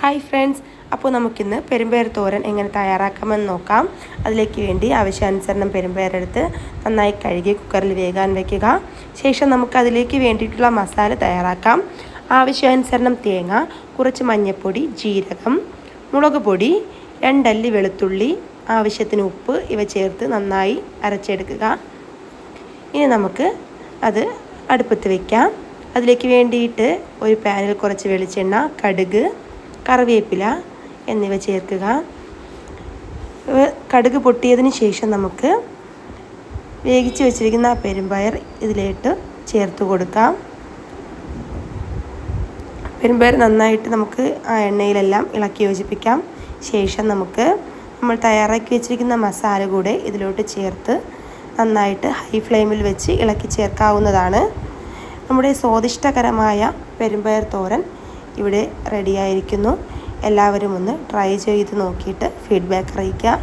Hi friends അപ്പോൾ നമുക്കിന്ന് പെരുമ്പയർ തോരൻ എങ്ങനെ തയ്യാറാക്കാമെന്ന് നോക്കാം. അതിലേക്ക് വേണ്ടി ആവശ്യാനുസരണം പെരുമ്പയറെടുത്ത് നന്നായി കഴുകി കുക്കറിൽ വേകാൻ വയ്ക്കുക ശേഷം നമുക്ക് അതിലേക്ക് വേണ്ടിയിട്ടുള്ള മസാല തയ്യാറാക്കാം. ആവശ്യാനുസരണം തേങ്ങ കുറച്ച് മഞ്ഞൾപ്പൊടി ജീരകം മുളക് പൊടി രണ്ടല്ലി വെളുത്തുള്ളി ആവശ്യത്തിന് ഉപ്പ് ഇവ ചേർത്ത് നന്നായി അരച്ചെടുക്കുക. ഇനി നമുക്ക് അത് അടുപ്പത്ത് വയ്ക്കാം അതിലേക്ക് വേണ്ടിയിട്ട് ഒരു പാനിൽ കുറച്ച് വെളിച്ചെണ്ണ കടുക് കറിവേപ്പില എന്നിവ ചേർക്കുക. കടുക് പൊട്ടിയതിന് ശേഷം നമുക്ക് വേവിച്ച് വെച്ചിരിക്കുന്ന പെരുമ്പയർ ഇതിലേട്ട് ചേർത്ത് കൊടുക്കാം. പെരുമ്പയർ നന്നായിട്ട് നമുക്ക് ആ എണ്ണയിലെല്ലാം ഇളക്കി യോജിപ്പിക്കാം. ശേഷം നമുക്ക് നമ്മൾ തയ്യാറാക്കി വെച്ചിരിക്കുന്ന മസാല കൂടെ ഇതിലോട്ട് ചേർത്ത് നന്നായിട്ട് ഹൈ ഫ്ലെയിമിൽ വെച്ച് ഇളക്കി ചേർക്കാവുന്നതാണ്. നമ്മുടെ സ്വാദിഷ്ടകരമായ പെരുമ്പയർ തോരൻ ഇവിടെ റെഡിയായിരിക്കുന്നു എല്ലാവരും ഒന്ന് ട്രൈ ചെയ്ത് നോക്കിയിട്ട് ഫീഡ്ബാക്ക് അറിയിക്കുക.